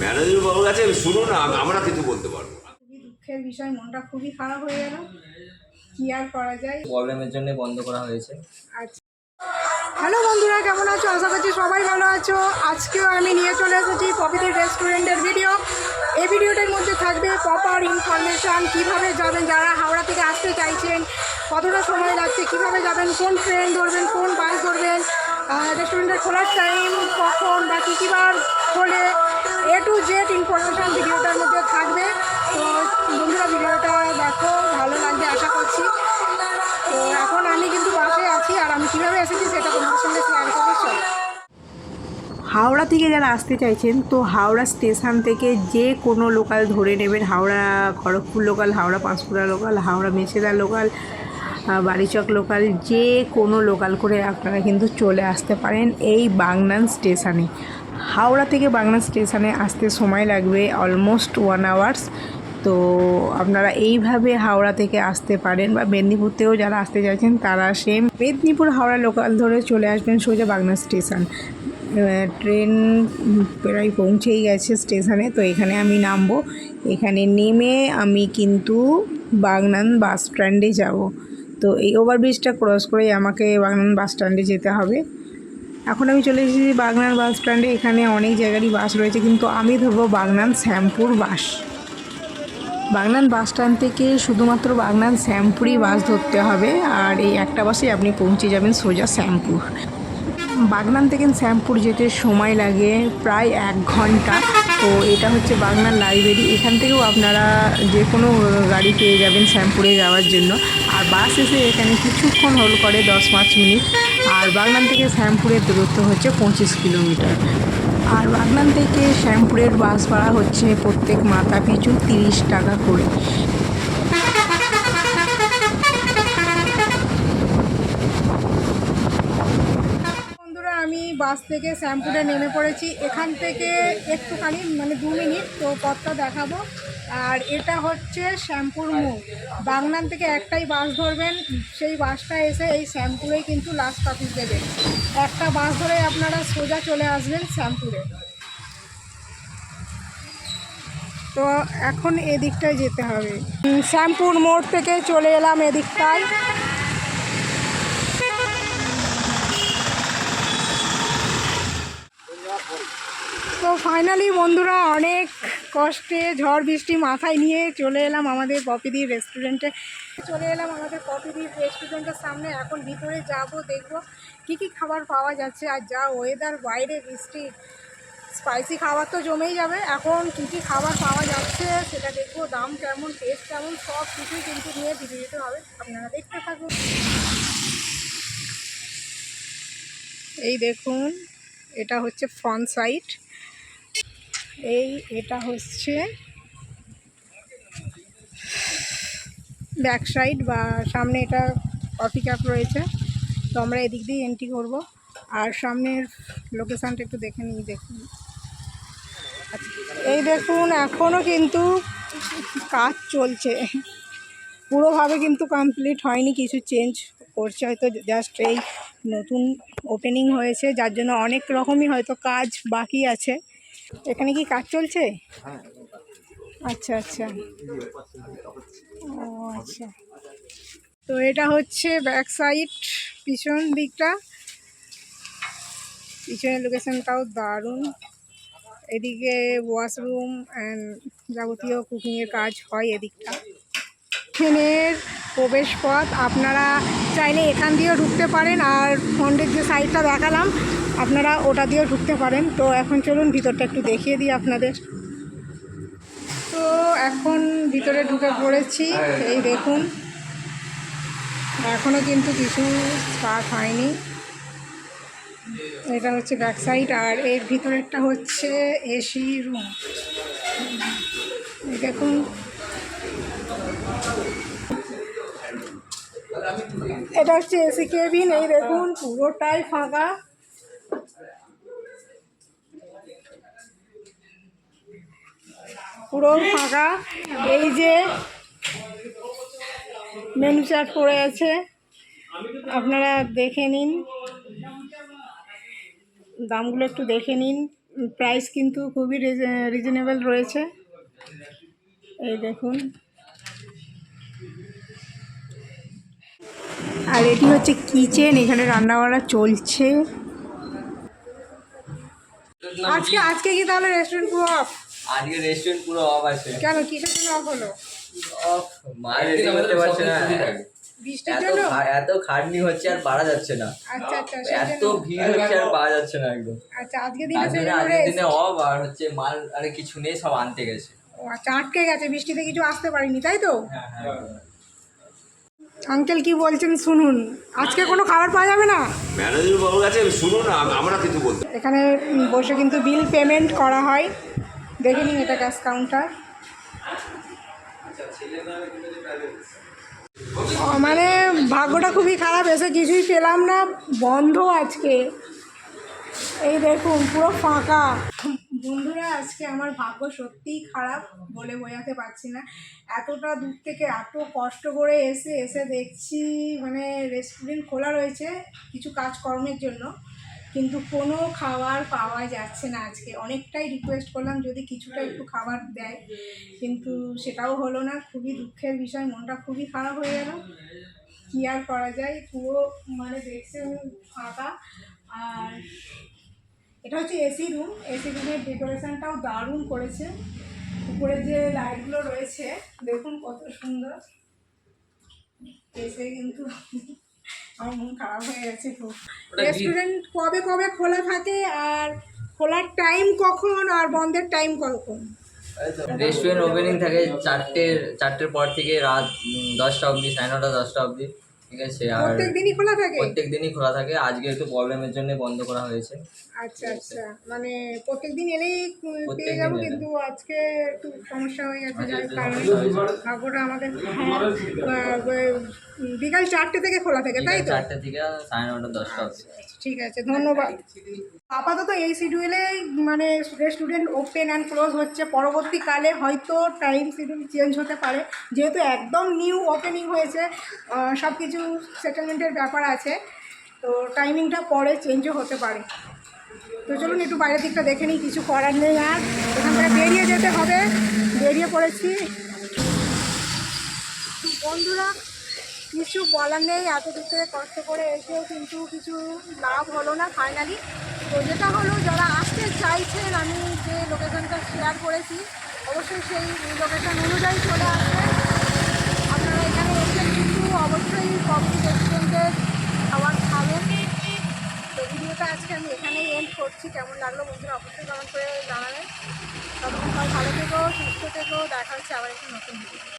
Manager বাবুর কাছে শুনুন আম- আমরা কিছু বলতে পারব খুবই দুঃখের বিষয় মনটা খুবই খারাপ হয়ে গেল। কি আর করা যায়? প্রবলেমের জন্য বন্ধ করা হয়েছে। আচ্ছা। হ্যালো বন্ধুরা কেমন আছো? আশা করছি সবাই ভালো আছো। আজকেও আমি নিয়ে চলে এসেছি পপিদের রেস্টুরেন্টের ভিডিও। এই ভিডিওটার মধ্যে থাকবে প্রপার ইনফরমেশান কীভাবে যাবেন যারা হাওড়া থেকে আসতে চাইছেন কতটা সময় লাগছে কীভাবে যাবেন কোন ট্রেন ধরবেন কোন বাস ধরবেন রেস্টুরেন্টের খোলার টাইম কখন বা কী কী বার খোলে এ টু জেড ইনফরমেশান ভিডিওটার মধ্যে থাকবে। তো বন্ধুরা, ভিডিওটা দেখো, ভালো লাগবে, আশা করছি। তো এখন আমি কিন্তু বাসে আছি আর আমি কীভাবে এসেছি সেটা তোমাদের সঙ্গে শেয়ার চলো। হাওড়া থেকে যারা আসতে চাইছেন, তো হাওড়া স্টেশন থেকে যে কোনো লোকাল ধরে নেবেন। Howrah Kharagpur local Howrah Panskura local Howrah Mecheda local Barichak local যে কোনো লোকাল করে আপনারা কিন্তু চলে আসতে পারেন এই বাগনান স্টেশনে হাওড়া থেকে বাগনান স্টেশনে আসতে সময় লাগবে অলমোস্ট ওয়ান আওয়ার্স তো আপনারা এইভাবে হাওড়া থেকে আসতে পারেন বা মেদিনীপুর থেকেও যারা আসতে চাইছেন তারা সেম মেদিনীপুর হাওড়া লোকাল ধরে চলে আসবেন সোজা বাগনান স্টেশন ট্রেন প্রায় পৌঁছেই গেছে স্টেশনে তো এখানে আমি নামবো। এখানে নেমে আমি কিন্তু বাগনান বাস স্ট্যান্ডে যাব। তো এই ওভারব্রিজটা ক্রস করেই আমাকে বাগনান বাস স্ট্যান্ডে যেতে হবে। এখন আমি চলে এসেছি বাগনান বাস স্ট্যান্ডে এখানে অনেক জায়গারই বাস রয়েছে, কিন্তু আমি ধরবো Bagnan Shyampur bus Bagnan bus stand থেকে শুধুমাত্র বাগনান শ্যামপুরই বাস ধরতে হবে, আর এই একটা বাসে আপনি পৌঁছে যাবেন সোজা শ্যামপুর। বাগনান থেকে শ্যামপুর যেতে সময় লাগে প্রায় এক ঘণ্টা। তো এটা হচ্ছে বাগনান লাইব্রেরি এখান থেকেও আপনারা যে কোনো গাড়ি পেয়ে যাবেন শ্যামপুরে যাওয়ার জন্য। বাস এসে এখানে কিছুক্ষণ হল করে দশ পাঁচ মিনিট। আর বাগনান থেকে শ্যামপুরের দূরত্ব হচ্ছে পঁচিশ কিলোমিটার। আর বাগনান থেকে শ্যামপুরের বাস ভাড়া হচ্ছে প্রত্যেক মাথা পিছু তিরিশ টাকা করে বন্ধুরা আমি বাস থেকে শ্যামপুরে নেমে পড়েছি। এখান থেকে একটুখানি মানে দু মিনিট, তো পথটা দেখাবো। আর এটা হচ্ছে শ্যাম্পুর মোড়। বাগনান থেকে একটাই বাস ধরবেন, সেই বাসটা এসে এই শ্যামপুরেই কিন্তু লাস্ট অফিস দেবে। একটা বাস ধরে আপনারা সোজা চলে আসবেন শ্যাম্পুরে। তো এখন এদিকটায় যেতে হবে। শ্যাম্পুর মোড় থেকে চলে এলাম এদিকটায়। তো ফাইনালি বন্ধুরা অনেক কষ্টে ঝড় বৃষ্টি মাথায় নিয়ে চলে এলাম আমাদের পপিদির রেস্টুরেন্টে চলে এলাম আমাদের পপিদির রেস্টুরেন্টের সামনে। এখন ভিতরে যাব, দেখব কি কি খাবার পাওয়া যাচ্ছে আর যা ওয়েদার বাইরে বৃষ্টি। স্পাইসি খাবার তো জমেই যাবে। এখন কী কী খাবার পাওয়া যাচ্ছে সেটা দেখব, দাম কেমন টেস্ট কেমন, সব কিছুই কিন্তু নিয়ে ভিডিও দিতে হবে। আপনারা দেখতে থাকুন। এই দেখুন, এটা হচ্ছে ফ্রন্ট সাইড এই, এটা হচ্ছে ব্যাক সাইড বা সামনে এটা কফি কাপ রয়েছে। তো আমরা এদিক দিয়ে এন্ট্রি করব। আর সামনের লোকেশানটা একটু দেখে নিই, দেখুন। এই দেখুন এখনও কিন্তু কাজ চলছে। পুরোভাবে কিন্তু কমপ্লিট হয়নি, কিছু চেঞ্জ করছে। হয়তো জাস্ট এই নতুন ওপেনিং হয়েছে, যার জন্য অনেক রকমই হয়তো কাজ বাকি আছে। এখানে কি কাজ চলছে? আচ্ছা আচ্ছা। ও আচ্ছা। তো এটা হচ্ছে ব্যাক সাইড পিছন দিকটা। পিছনের লোকেশনটাও দারুণ। এদিকে ওয়াশরুম অ্যান্ড যাবতীয় কুকিংয়ের কাজ হয় এদিকটা। ট্রেনের প্রবেশ পথ আপনারা চাইলে এখান দিয়েও ঢুকতে পারেন। আর ফ্রন্টের যে সাইডটা দেখালাম আপনারা ওটা দিয়েও ঢুকতে পারেন। তো এখন চলুন ভিতরটা একটু দেখিয়ে দিই আপনাদের। তো এখন ভিতরে ঢুকে পড়েছি, এই দেখুন। এখনও কিন্তু কিছু স্টার্ট হয়নি। এটা হচ্ছে ব্যাক সাইড, আর এর ভিতরেরটা হচ্ছে এসি রুম দেখুন। এটা হচ্ছে এসি কেবিন এই দেখুন, পুরোটাই ফাঁকা। পুরো ফাঁকা। এই যে মেনু চার্ট পড়ে আছে। আপনারা দেখে নিন। দামগুলো একটু দেখে নিন। প্রাইস কিন্তু খুবই রিজনেবল রয়েছে। এই দেখুন। আর এটি হচ্ছে কিচেন, এখানে রান্না বান্না চলছে। আজকে আজকে কি তাহলে রেস্টুরেন্ট পুরো আজকে রেস্টুরেন্ট পুরো অফ আছে। কেন কিসের জন্য অফ হলো? অফ মাল রেডি করতে পারছে না। বৃষ্টির এত জন্য? এত খাটনি হচ্ছে আর পারা যাচ্ছে না। আচ্ছা আচ্ছা এত ভিড় হচ্ছে আর পাওয়া যাচ্ছে না একদম। আচ্ছা আজকে দিনে অফ আর হচ্ছে মাল আরে কিছু নেই সব আনতে গেছে। ও আচ্ছা আটকে গেছে বৃষ্টিতে কিছু আসতে পারিনি তাই তো? হ্যাঁ হ্যাঁ আঙ্কেল কি বলছেন শুনুন। আজকে কোনো খাবার পাওয়া যাবে না? ম্যানেজার বাবুর কাছে শুনুন আমরা কিছু বলতে এখানে বসে কিন্তু বিল পেমেন্ট করা হয়। দেখে নিন এটা ক্যাশ কাউন্টার। মানে ভাগ্যটা খুবই খারাপ, এসে কিছুই পেলাম না, বন্ধ আজকে। এই দেখুন, পুরো ফাঁকা। বন্ধুরা, আজকে আমার ভাগ্য সত্যিই খারাপ বলে বোঝাতে পারছি না। এতটা দূর থেকে এত কষ্ট করে এসে এসে দেখছি মানে রেস্টুরেন্ট খোলা রয়েছে কিছু কাজকর্মের জন্য। কিন্তু কোনো খাবার পাওয়া যাচ্ছে না আজকে। অনেকটাই রিকোয়েস্ট করলাম, যদি কিছুটা একটু খাবার দেয়। কিন্তু সেটাও হলো না, খুবই দুঃখের বিষয়, মনটা খুবই খারাপ হয়ে গেল। কী আর করা যায়? পুরো মানে দেখছেন ফাঁকা। আর এটা হচ্ছে এসি রুম এসি রুমের ডেকোরেশনটাও দারুণ করেছে। উপরে যে লাইটগুলো রয়েছে, দেখুন কত সুন্দর। এসে কিন্তু আমার মন খারাপ হয়ে গেছে খুব। রেস্টুরেন্ট কবে কবে খোলা থাকে আর খোলার টাইম কখন আর বন্ধের টাইম কখন? রেস্টুরেন্ট ওপেনিং থাকে চারটের চারটের পর থেকে রাত দশটা অবধি সাড়ে নটা দশটা অবধি। ঠিক আছে? আর প্রত্যেক দিনই খোলা থাকে? প্রত্যেক দিনই খোলা থাকে। আজকে একটু প্রবলেমের জন্য বন্ধ করা হয়েছে। আচ্ছা আচ্ছা। মানে প্রত্যেক দিন এলেই পেয়ে প্রত্যেকদিন যাব কিন্তু আজকে একটু সমস্যা হয়ে গেছে যার কারণে আমাদের হ্যাঁ, বিকাল চারটে থেকে খোলা থাকে তাই তো? চারটে থেকে সাড়ে নটা দশটা অবধি। ঠিক আছে ধন্যবাদ। আপাতত এই শিডিউলে মানে রেস্টুরেন্ট ওপেন অ্যান্ড ক্লোজ হচ্ছে। পরবর্তীকালে হয়তো টাইম শিডিউল চেঞ্জ হতে পারে। যেহেতু একদম নিউ ওপেনিং হয়েছে সব কিছু সেটেলমেন্টের ব্যাপার আছে, তো টাইমিংটা পরে চেঞ্জও হতে পারে। তো চলুন একটু বাইরের দিকটা দেখে নিই, কিছু করার নেই আর। এখান থেকে বেরিয়ে যেতে হবে, বেরিয়ে পড়েছি। বন্ধুরা, কিছু বলার নেই এত দূর থেকে কষ্ট করে এসেও কিন্তু কিছু লাভ হলো না ফাইনালি তো যেটা হলো, যারা আসতে চাইছেন, আমি যে লোকেশনটা শেয়ার করেছি, অবশ্যই সেই লোকেশন অনুযায়ী চলে আসবে আপনারা এখানে এসে কিন্তু অবশ্যই কফি রেস্টুরেন্টের খাবার খাবেন তো ভিডিওটা আজকে আমি এখানেই এন্ড করছি কেমন লাগল বন্ধুরা অবশ্যই কমেন্ট করে জানাবেন। ততক্ষণ সবাই ভালো থেকো সুস্থ থেকো দেখা হচ্ছে আবার একটি নতুন ভিডিও